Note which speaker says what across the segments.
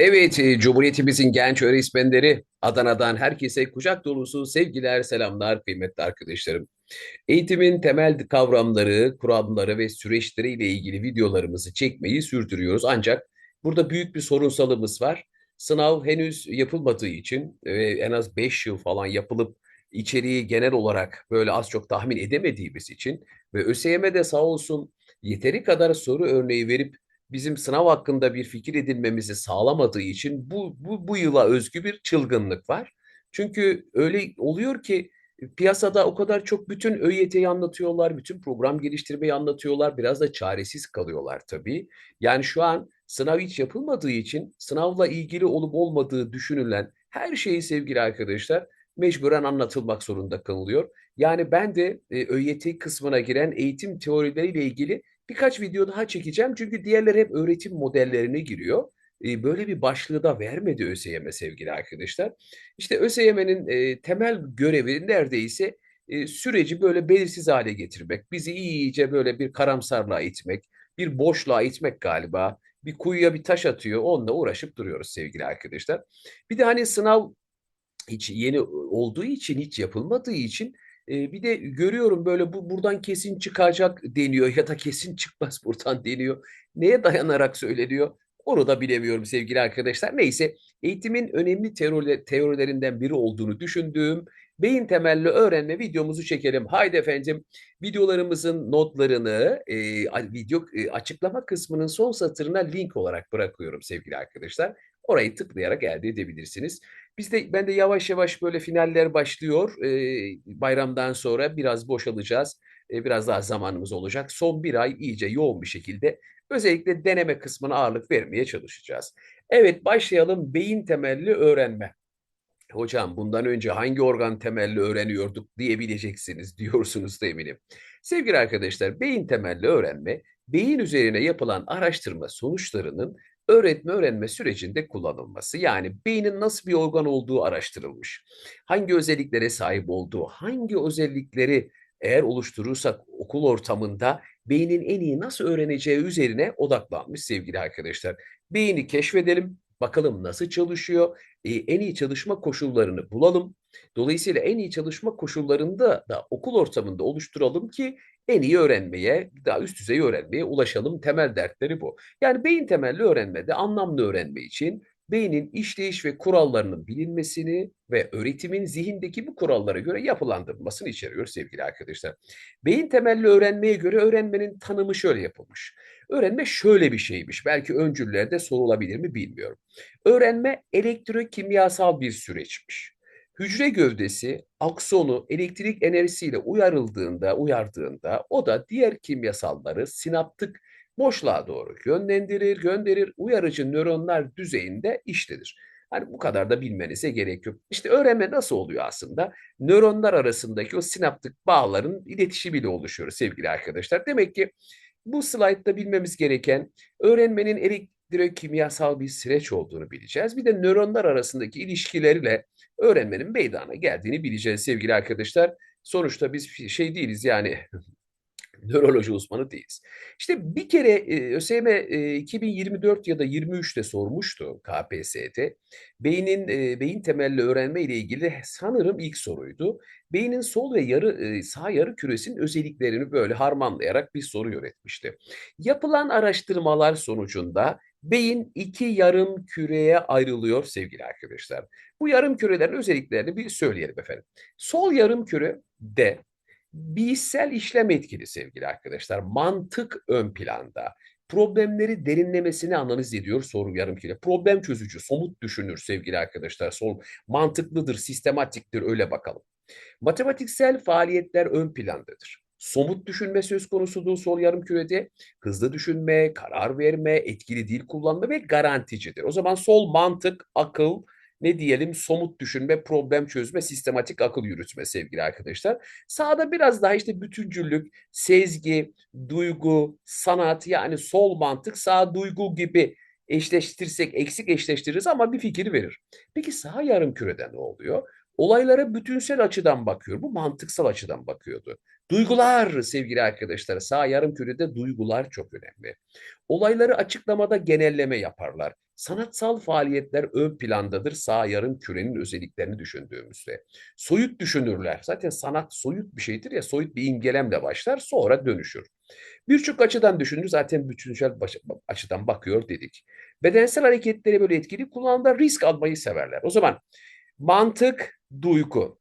Speaker 1: Evet, e, Cumhuriyetimizin genç öğretmenleri Adana'dan herkese kucak dolusu sevgiler, selamlar kıymetli arkadaşlarım. Eğitimin temel kavramları, kuramları ve süreçleriyle ilgili videolarımızı çekmeyi sürdürüyoruz. Ancak burada büyük bir sorunsalımız var. Sınav henüz yapılmadığı için en az 5 yıl falan yapılıp içeriği genel olarak böyle az çok tahmin edemediğimiz için ve ÖSYM de sağ olsun yeteri kadar soru örneği verip bizim sınav hakkında bir fikir edinmemizi sağlamadığı için bu, bu, bu yıla özgü bir çılgınlık var. Çünkü öyle oluyor ki piyasada o kadar çok bütün ÖYT'yi anlatıyorlar, bütün program geliştirmeyi anlatıyorlar. Biraz da çaresiz kalıyorlar tabii. Yani şu an sınav hiç yapılmadığı için sınavla ilgili olup olmadığı düşünülen her şeyi sevgili arkadaşlar mecburen anlatılmak zorunda kalıyor. Yani ben de e, ÖYT kısmına giren eğitim teorileriyle ilgili birkaç video daha çekeceğim. Çünkü diğerleri hep öğretim modellerine giriyor. E, böyle bir başlığı da vermedi ÖSYM sevgili arkadaşlar. İşte ÖSYM'nin e, temel görevi neredeyse e, süreci böyle belirsiz hale getirmek. Bizi iyice böyle bir karamsarlığa itmek, bir boşluğa itmek galiba. Bir kuyuya bir taş atıyor, onunla uğraşıp duruyoruz sevgili arkadaşlar. Bir de hani sınav hiç yeni olduğu için, hiç yapılmadığı için bir de görüyorum böyle bu buradan kesin çıkacak deniyor ya da kesin çıkmaz buradan deniyor. Neye dayanarak söyleniyor? Onu da bilemiyorum sevgili arkadaşlar. Neyse eğitimin önemli teori, teorilerinden biri olduğunu düşündüğüm beyin temelli öğrenme videomuzu çekelim. Haydi efendim videolarımızın notlarını e, video e, açıklama kısmının son satırına link olarak bırakıyorum sevgili arkadaşlar. Orayı tıklayarak elde edebilirsiniz. Biz de ben de yavaş yavaş böyle finaller başlıyor. E, bayramdan sonra biraz boşalacağız. E, biraz daha zamanımız olacak. Son bir ay iyice yoğun bir şekilde özellikle deneme kısmına ağırlık vermeye çalışacağız. Evet başlayalım beyin temelli öğrenme. Hocam bundan önce hangi organ temelli öğreniyorduk diyebileceksiniz diyorsunuz da eminim. Sevgili arkadaşlar beyin temelli öğrenme beyin üzerine yapılan araştırma sonuçlarının öğretme öğrenme sürecinde kullanılması. Yani beynin nasıl bir organ olduğu araştırılmış. Hangi özelliklere sahip olduğu, hangi özellikleri eğer oluşturursak okul ortamında beynin en iyi nasıl öğreneceği üzerine odaklanmış sevgili arkadaşlar. Beyni keşfedelim, bakalım nasıl çalışıyor, e, en iyi çalışma koşullarını bulalım. Dolayısıyla en iyi çalışma koşullarında da okul ortamında oluşturalım ki en iyi öğrenmeye, daha üst düzey öğrenmeye ulaşalım. Temel dertleri bu. Yani beyin temelli öğrenmede anlamlı öğrenme için beynin işleyiş ve kurallarının bilinmesini ve öğretimin zihindeki bu kurallara göre yapılandırılmasını içeriyor sevgili arkadaşlar. Beyin temelli öğrenmeye göre öğrenmenin tanımı şöyle yapılmış. Öğrenme şöyle bir şeymiş. Belki öncüllerde sorulabilir mi bilmiyorum. Öğrenme elektrokimyasal bir süreçmiş. Hücre gövdesi aksonu elektrik enerjisiyle uyarıldığında, uyardığında o da diğer kimyasalları sinaptık boşluğa doğru yönlendirir, gönderir, uyarıcı nöronlar düzeyinde işlenir. Hani bu kadar da bilmenize gerek yok. İşte öğrenme nasıl oluyor aslında? Nöronlar arasındaki o sinaptık bağların iletişimiyle oluşuyor sevgili arkadaşlar. Demek ki bu slaytta bilmemiz gereken öğrenmenin elektrokimyasal bir süreç olduğunu bileceğiz. Bir de nöronlar arasındaki ilişkileriyle öğrenmenin meydana geldiğini bileceğiz sevgili arkadaşlar. Sonuçta biz şey değiliz yani nöroloji uzmanı değiliz. İşte bir kere e, ÖSYM e, 2024 ya da 23'te sormuştu KPSS'de. Beynin e, beyin temelli öğrenme ile ilgili sanırım ilk soruydu. Beynin sol ve yarı e, sağ yarı küresinin özelliklerini böyle harmanlayarak bir soru yönetmişti. Yapılan araştırmalar sonucunda beyin iki yarım küreye ayrılıyor sevgili arkadaşlar. Bu yarım kürelerin özelliklerini bir söyleyelim efendim. Sol yarım küre de bilişsel işlem etkili sevgili arkadaşlar. Mantık ön planda. Problemleri derinlemesine analiz ediyor soru yarım kilo. Problem çözücü, somut düşünür sevgili arkadaşlar. Sol mantıklıdır, sistematiktir öyle bakalım. Matematiksel faaliyetler ön plandadır. Somut düşünme söz konusudur sol yarım kürede. Hızlı düşünme, karar verme, etkili dil kullanma ve garanticidir. O zaman sol mantık, akıl, ne diyelim somut düşünme, problem çözme, sistematik akıl yürütme sevgili arkadaşlar. Sağda biraz daha işte bütüncüllük, sezgi, duygu, sanat yani sol mantık sağ duygu gibi eşleştirsek eksik eşleştiririz ama bir fikir verir. Peki sağ yarım kürede ne oluyor? Olaylara bütünsel açıdan bakıyor. Bu mantıksal açıdan bakıyordu. Duygular sevgili arkadaşlar. Sağ yarım kürede duygular çok önemli. Olayları açıklamada genelleme yaparlar. Sanatsal faaliyetler ön plandadır sağ yarım kürenin özelliklerini düşündüğümüzde. Soyut düşünürler. Zaten sanat soyut bir şeydir ya soyut bir imgelemle başlar sonra dönüşür. Birçok açıdan düşünür zaten bütünsel açıdan bakıyor dedik. Bedensel hareketleri böyle etkili kullanımda risk almayı severler. O zaman mantık, duygu.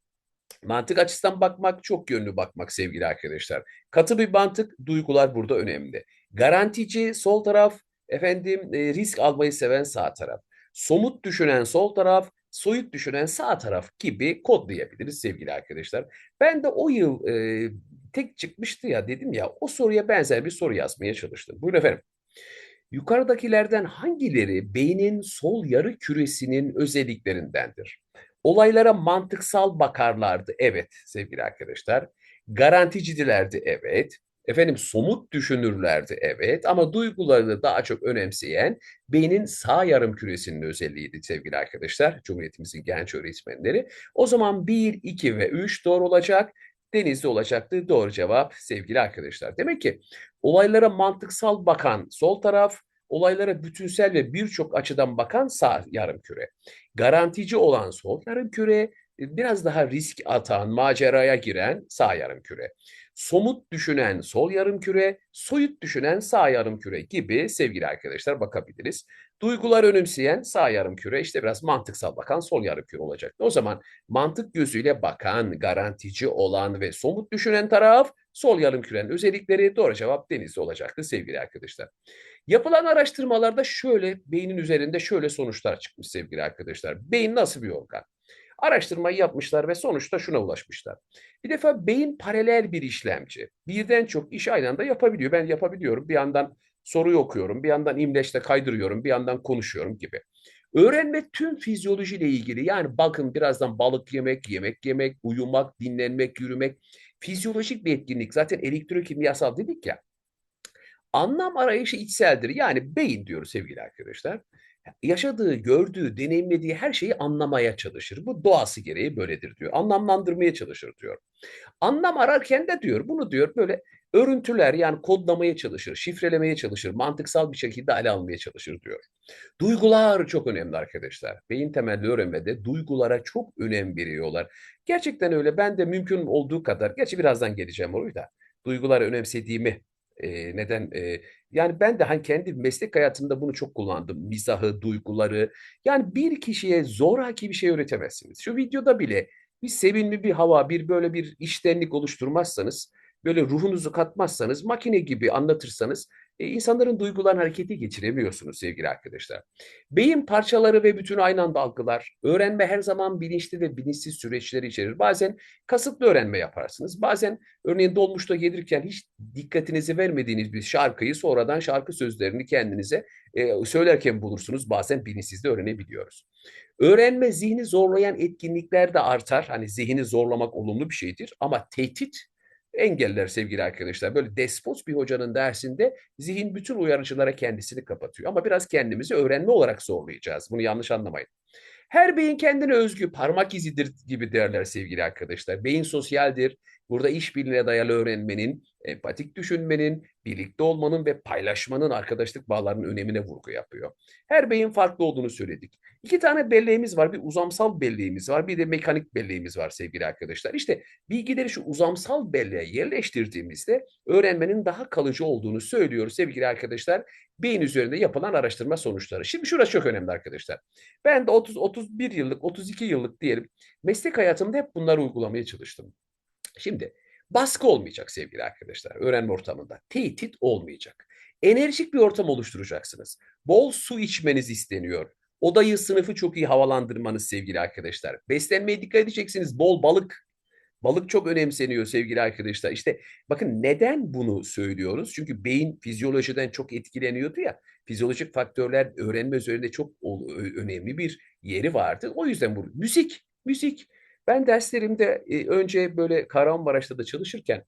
Speaker 1: Mantık açısından bakmak çok yönlü bakmak sevgili arkadaşlar. Katı bir mantık, duygular burada önemli. Garantici sol taraf, efendim e, risk almayı seven sağ taraf. Somut düşünen sol taraf, soyut düşünen sağ taraf gibi kodlayabiliriz sevgili arkadaşlar. Ben de o yıl e, tek çıkmıştı ya dedim ya o soruya benzer bir soru yazmaya çalıştım. Buyurun efendim. Yukarıdakilerden hangileri beynin sol yarı küresinin özelliklerindendir? Olaylara mantıksal bakarlardı. Evet sevgili arkadaşlar. Garanticidilerdi. Evet. Efendim somut düşünürlerdi. Evet. Ama duyguları daha çok önemseyen beynin sağ yarım küresinin özelliğiydi sevgili arkadaşlar. Cumhuriyetimizin genç öğretmenleri. O zaman 1, 2 ve 3 doğru olacak. Denizli olacaktı. Doğru cevap sevgili arkadaşlar. Demek ki olaylara mantıksal bakan sol taraf, olaylara bütünsel ve birçok açıdan bakan sağ yarım küre. Garantici olan sol yarım küre, e, biraz daha risk atan, maceraya giren sağ yarım küre. Somut düşünen sol yarım küre, soyut düşünen sağ yarım küre gibi sevgili arkadaşlar bakabiliriz. Duygular önemseyen sağ yarım küre işte biraz mantıksal bakan sol yarım küre olacak. O zaman mantık gözüyle bakan, garantici olan ve somut düşünen taraf sol yarım kürenin özellikleri doğru cevap denizli olacaktı sevgili arkadaşlar. Yapılan araştırmalarda şöyle beynin üzerinde şöyle sonuçlar çıkmış sevgili arkadaşlar. Beyin nasıl bir organ? Araştırmayı yapmışlar ve sonuçta şuna ulaşmışlar. Bir defa beyin paralel bir işlemci. Birden çok iş aynı anda yapabiliyor. Ben yapabiliyorum. Bir yandan soruyu okuyorum, bir yandan imleçte kaydırıyorum, bir yandan konuşuyorum gibi. Öğrenme tüm fizyolojiyle ilgili. Yani bakın birazdan balık yemek, yemek yemek, uyumak, dinlenmek, yürümek fizyolojik bir etkinlik. Zaten elektrokimyasal dedik ya. Anlam arayışı içseldir. Yani beyin diyoruz sevgili arkadaşlar. Yaşadığı, gördüğü, deneyimlediği her şeyi anlamaya çalışır. Bu doğası gereği böyledir diyor. Anlamlandırmaya çalışır diyor. Anlam ararken de diyor bunu diyor böyle örüntüler yani kodlamaya çalışır, şifrelemeye çalışır, mantıksal bir şekilde ele almaya çalışır diyor. Duygular çok önemli arkadaşlar. Beyin temelli öğrenmede duygulara çok önem veriyorlar. Gerçekten öyle. Ben de mümkün olduğu kadar, gerçi birazdan geleceğim oraya da, duyguları önemsediğimi e, neden? E, yani ben de hani kendi meslek hayatımda bunu çok kullandım. Mizahı, duyguları. Yani bir kişiye zoraki bir şey öğretemezsiniz. Şu videoda bile bir sevimli bir hava, bir böyle bir iştenlik oluşturmazsanız, böyle ruhunuzu katmazsanız, makine gibi anlatırsanız e, insanların duygularını harekete geçiremiyorsunuz sevgili arkadaşlar. Beyin parçaları ve bütün aynı anda algılar. Öğrenme her zaman bilinçli ve bilinçsiz süreçleri içerir. Bazen kasıtlı öğrenme yaparsınız. Bazen örneğin dolmuşta gelirken hiç dikkatinizi vermediğiniz bir şarkıyı sonradan şarkı sözlerini kendinize e, söylerken bulursunuz. Bazen bilinçsiz de öğrenebiliyoruz. Öğrenme zihni zorlayan etkinlikler de artar. Hani zihni zorlamak olumlu bir şeydir ama tehdit engeller sevgili arkadaşlar. Böyle despot bir hocanın dersinde zihin bütün uyarıcılara kendisini kapatıyor. Ama biraz kendimizi öğrenme olarak zorlayacağız. Bunu yanlış anlamayın. Her beyin kendine özgü parmak izidir gibi derler sevgili arkadaşlar. Beyin sosyaldir. Burada işbirliğine dayalı öğrenmenin, empatik düşünmenin, birlikte olmanın ve paylaşmanın arkadaşlık bağlarının önemine vurgu yapıyor. Her beyin farklı olduğunu söyledik. İki tane belleğimiz var. Bir uzamsal belleğimiz var. Bir de mekanik belleğimiz var sevgili arkadaşlar. İşte bilgileri şu uzamsal belleğe yerleştirdiğimizde öğrenmenin daha kalıcı olduğunu söylüyoruz sevgili arkadaşlar. Beyin üzerinde yapılan araştırma sonuçları. Şimdi şurası çok önemli arkadaşlar. Ben de 30 31 yıllık, 32 yıllık diyelim meslek hayatımda hep bunları uygulamaya çalıştım. Şimdi baskı olmayacak sevgili arkadaşlar öğrenme ortamında. Tehdit olmayacak. Enerjik bir ortam oluşturacaksınız. Bol su içmeniz isteniyor. Odayı, sınıfı çok iyi havalandırmanız sevgili arkadaşlar. Beslenmeye dikkat edeceksiniz. Bol balık. Balık çok önemseniyor sevgili arkadaşlar. İşte bakın neden bunu söylüyoruz? Çünkü beyin fizyolojiden çok etkileniyordu ya. Fizyolojik faktörler öğrenme üzerinde çok önemli bir yeri vardı. O yüzden bu müzik, müzik. Ben derslerimde e, önce böyle Kahramanmaraş'ta da çalışırken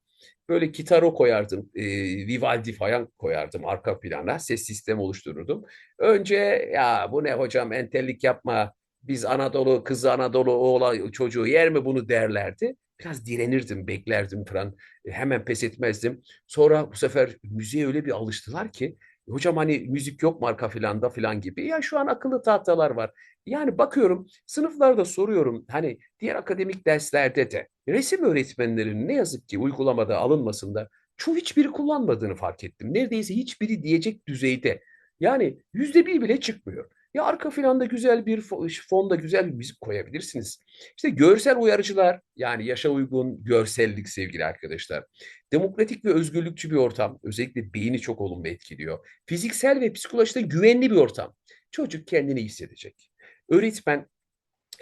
Speaker 1: böyle gitaro koyardım, e, Vivaldi falan koyardım arka plana, ses sistemi oluştururdum. Önce ya bu ne hocam entellik yapma, biz Anadolu kızı Anadolu oğla çocuğu yer mi bunu derlerdi. biraz direnirdim, beklerdim falan. E, hemen pes etmezdim. Sonra bu sefer müziğe öyle bir alıştılar ki hocam hani müzik yok mu arka filanda falan gibi. Ya şu an akıllı tahtalar var. Yani bakıyorum sınıflarda soruyorum hani diğer akademik derslerde de resim öğretmenlerinin ne yazık ki uygulamada alınmasında çoğu hiçbiri kullanmadığını fark ettim. Neredeyse hiçbiri diyecek düzeyde. Yani yüzde bir bile çıkmıyor. Ya arka planda güzel bir fonda güzel bir müzik koyabilirsiniz. İşte görsel uyarıcılar yani yaşa uygun görsellik sevgili arkadaşlar. Demokratik ve özgürlükçü bir ortam özellikle beyni çok olumlu etkiliyor. Fiziksel ve psikolojide güvenli bir ortam. Çocuk kendini hissedecek. Öğretmen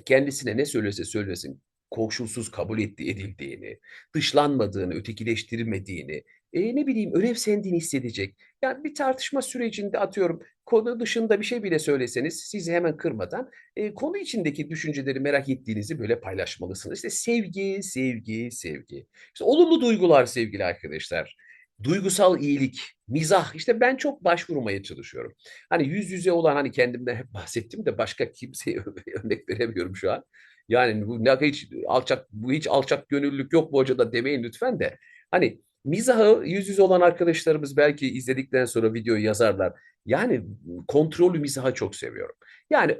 Speaker 1: kendisine ne söylese söylesin koşulsuz kabul etti, edildiğini, dışlanmadığını, ötekileştirilmediğini, e, ne bileyim önemsendiğini hissedecek. Yani bir tartışma sürecinde atıyorum konu dışında bir şey bile söyleseniz sizi hemen kırmadan e, konu içindeki düşünceleri merak ettiğinizi böyle paylaşmalısınız. İşte sevgi, sevgi, sevgi. İşte olumlu duygular sevgili arkadaşlar. Duygusal iyilik, mizah. İşte ben çok başvurmaya çalışıyorum. Hani yüz yüze olan hani kendimden hep bahsettim de başka kimseye örnek veremiyorum şu an. Yani bu ne hiç alçak bu hiç alçak gönüllülük yok bu hocada demeyin lütfen de. Hani mizahı yüz yüze olan arkadaşlarımız belki izledikten sonra videoyu yazarlar. Yani kontrollü mizahı çok seviyorum. Yani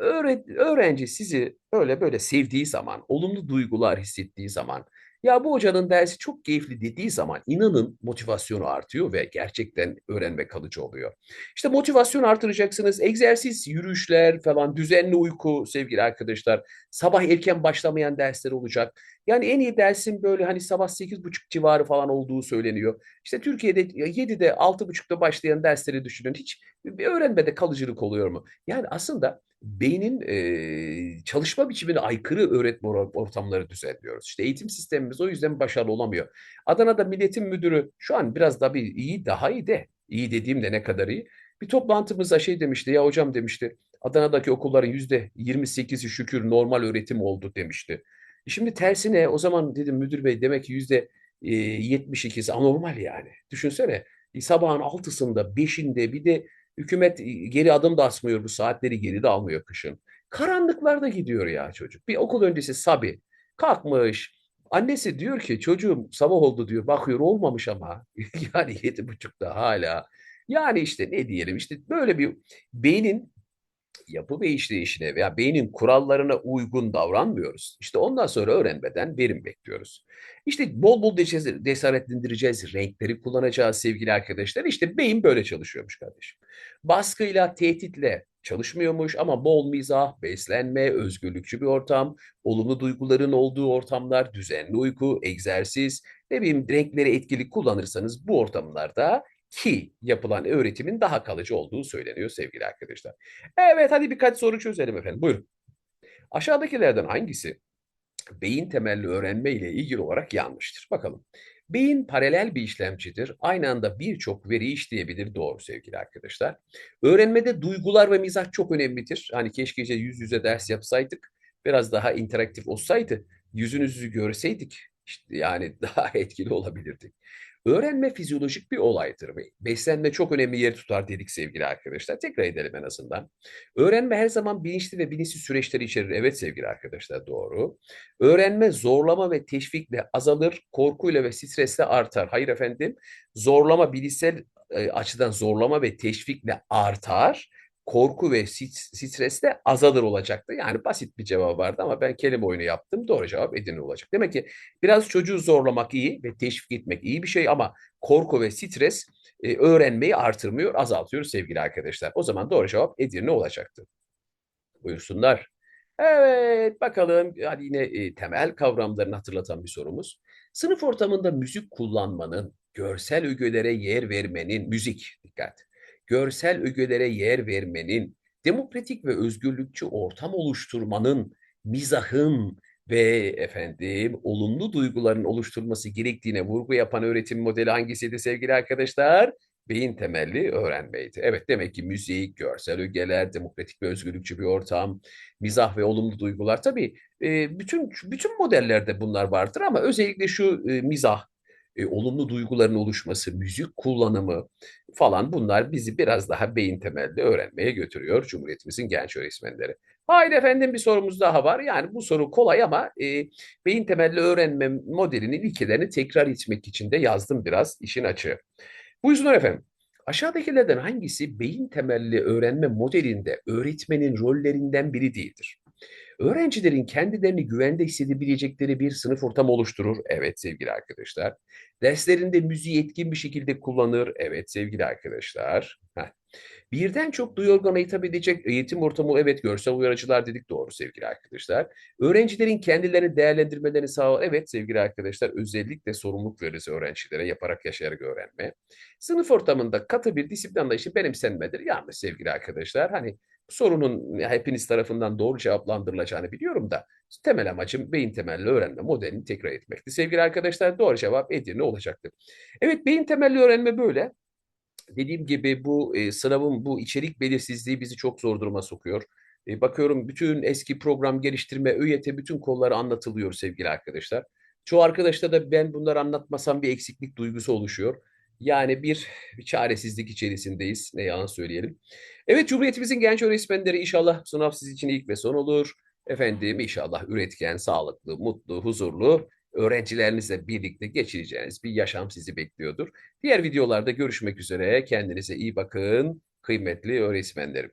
Speaker 1: öğrenci sizi öyle böyle sevdiği zaman, olumlu duygular hissettiği zaman ya bu hocanın dersi çok keyifli dediği zaman inanın motivasyonu artıyor ve gerçekten öğrenme kalıcı oluyor. İşte motivasyon artıracaksınız. Egzersiz, yürüyüşler falan, düzenli uyku sevgili arkadaşlar. Sabah erken başlamayan dersler olacak. Yani en iyi dersin böyle hani sabah sekiz buçuk civarı falan olduğu söyleniyor. İşte Türkiye'de 7'de buçukta başlayan dersleri düşünün. Hiç öğrenmede kalıcılık oluyor mu? Yani aslında beynin e, çalışma biçimine aykırı öğretme ortamları düzenliyoruz. İşte eğitim sistemimiz o yüzden başarılı olamıyor. Adana'da milletin müdürü şu an biraz daha bir iyi, daha iyi de, iyi dediğimde ne kadar iyi. Bir toplantımızda şey demişti, ya hocam demişti, Adana'daki okulların yüzde 28'i şükür normal öğretim oldu demişti. E şimdi tersine o zaman dedim müdür bey demek ki yüzde 72'si anormal yani. Düşünsene sabahın altısında, beşinde bir de Hükümet geri adım da asmıyor bu saatleri geri de almıyor kışın. Karanlıklarda gidiyor ya çocuk. Bir okul öncesi Sabi kalkmış. Annesi diyor ki çocuğum sabah oldu diyor. Bakıyor olmamış ama. yani yedi buçukta hala. Yani işte ne diyelim işte böyle bir beynin yapı ve işleyişine veya beynin kurallarına uygun davranmıyoruz. İşte ondan sonra öğrenmeden verim bekliyoruz. İşte bol bol cesaretlendireceğiz, renkleri kullanacağız sevgili arkadaşlar. İşte beyin böyle çalışıyormuş kardeşim. Baskıyla, tehditle çalışmıyormuş ama bol mizah, beslenme, özgürlükçü bir ortam, olumlu duyguların olduğu ortamlar, düzenli uyku, egzersiz, ne bileyim renkleri etkili kullanırsanız bu ortamlarda ki yapılan öğretimin daha kalıcı olduğu söyleniyor sevgili arkadaşlar. Evet hadi birkaç soru çözelim efendim. Buyurun. Aşağıdakilerden hangisi beyin temelli öğrenme ile ilgili olarak yanlıştır? Bakalım. Beyin paralel bir işlemcidir. Aynı anda birçok veri işleyebilir. Doğru sevgili arkadaşlar. Öğrenmede duygular ve mizah çok önemlidir. Hani keşke yüz yüze ders yapsaydık. Biraz daha interaktif olsaydı. Yüzünüzü görseydik. İşte yani daha etkili olabilirdik. Öğrenme fizyolojik bir olaydır ve beslenme çok önemli yer tutar dedik sevgili arkadaşlar. Tekrar edelim en azından. Öğrenme her zaman bilinçli ve bilinçsiz süreçleri içerir. Evet sevgili arkadaşlar doğru. Öğrenme zorlama ve teşvikle azalır, korkuyla ve stresle artar. Hayır efendim zorlama bilişsel e, açıdan zorlama ve teşvikle artar korku ve stres de azalır olacaktı. Yani basit bir cevap vardı ama ben kelime oyunu yaptım. Doğru cevap Edirne olacak. Demek ki biraz çocuğu zorlamak iyi ve teşvik etmek iyi bir şey ama korku ve stres e, öğrenmeyi artırmıyor, azaltıyor sevgili arkadaşlar. O zaman doğru cevap Edirne olacaktı. Buyursunlar. Evet bakalım hadi yine e, temel kavramlarını hatırlatan bir sorumuz. Sınıf ortamında müzik kullanmanın, görsel ögelere yer vermenin, müzik dikkat görsel ögelere yer vermenin, demokratik ve özgürlükçü ortam oluşturmanın, mizahın ve efendim olumlu duyguların oluşturulması gerektiğine vurgu yapan öğretim modeli hangisiydi sevgili arkadaşlar? Beyin temelli öğrenmeydi. Evet demek ki müzik, görsel ögeler, demokratik ve özgürlükçü bir ortam, mizah ve olumlu duygular. Tabii bütün bütün modellerde bunlar vardır ama özellikle şu mizah, e, olumlu duyguların oluşması, müzik kullanımı falan bunlar bizi biraz daha beyin temelli öğrenmeye götürüyor Cumhuriyetimizin genç öğretmenleri. Haydi efendim bir sorumuz daha var. Yani bu soru kolay ama e, beyin temelli öğrenme modelinin ilkelerini tekrar etmek için de yazdım biraz işin açığı. Buyursunlar efendim. Aşağıdakilerden hangisi beyin temelli öğrenme modelinde öğretmenin rollerinden biri değildir? Öğrencilerin kendilerini güvende hissedebilecekleri bir sınıf ortamı oluşturur. Evet sevgili arkadaşlar. Derslerinde müziği etkin bir şekilde kullanır. Evet sevgili arkadaşlar. Heh. Birden çok duyu organına hitap edecek eğitim ortamı evet görsel uyarıcılar dedik doğru sevgili arkadaşlar. Öğrencilerin kendilerini değerlendirmelerini sağlar. Evet sevgili arkadaşlar özellikle sorumluluk veririz öğrencilere yaparak yaşayarak öğrenme. Sınıf ortamında katı bir disiplin anlayışı benimsenmedir. Yanlış sevgili arkadaşlar. Hani sorunun hepiniz tarafından doğru cevaplandırılacağını biliyorum da temel amacım beyin temelli öğrenme modelini tekrar etmekti. Sevgili arkadaşlar doğru cevap Edirne olacaktı. Evet beyin temelli öğrenme böyle dediğim gibi bu e, sınavın bu içerik belirsizliği bizi çok zor duruma sokuyor. E, bakıyorum bütün eski program geliştirme, ÖYT bütün konuları anlatılıyor sevgili arkadaşlar. Çoğu arkadaşta da ben bunları anlatmasam bir eksiklik duygusu oluşuyor. Yani bir, çaresizlik içerisindeyiz. Ne yalan söyleyelim. Evet Cumhuriyetimizin genç öğretmenleri inşallah sınav sizin için ilk ve son olur. Efendim inşallah üretken, sağlıklı, mutlu, huzurlu öğrencilerinizle birlikte geçireceğiniz bir yaşam sizi bekliyordur. Diğer videolarda görüşmek üzere. Kendinize iyi bakın kıymetli öğretmenlerim.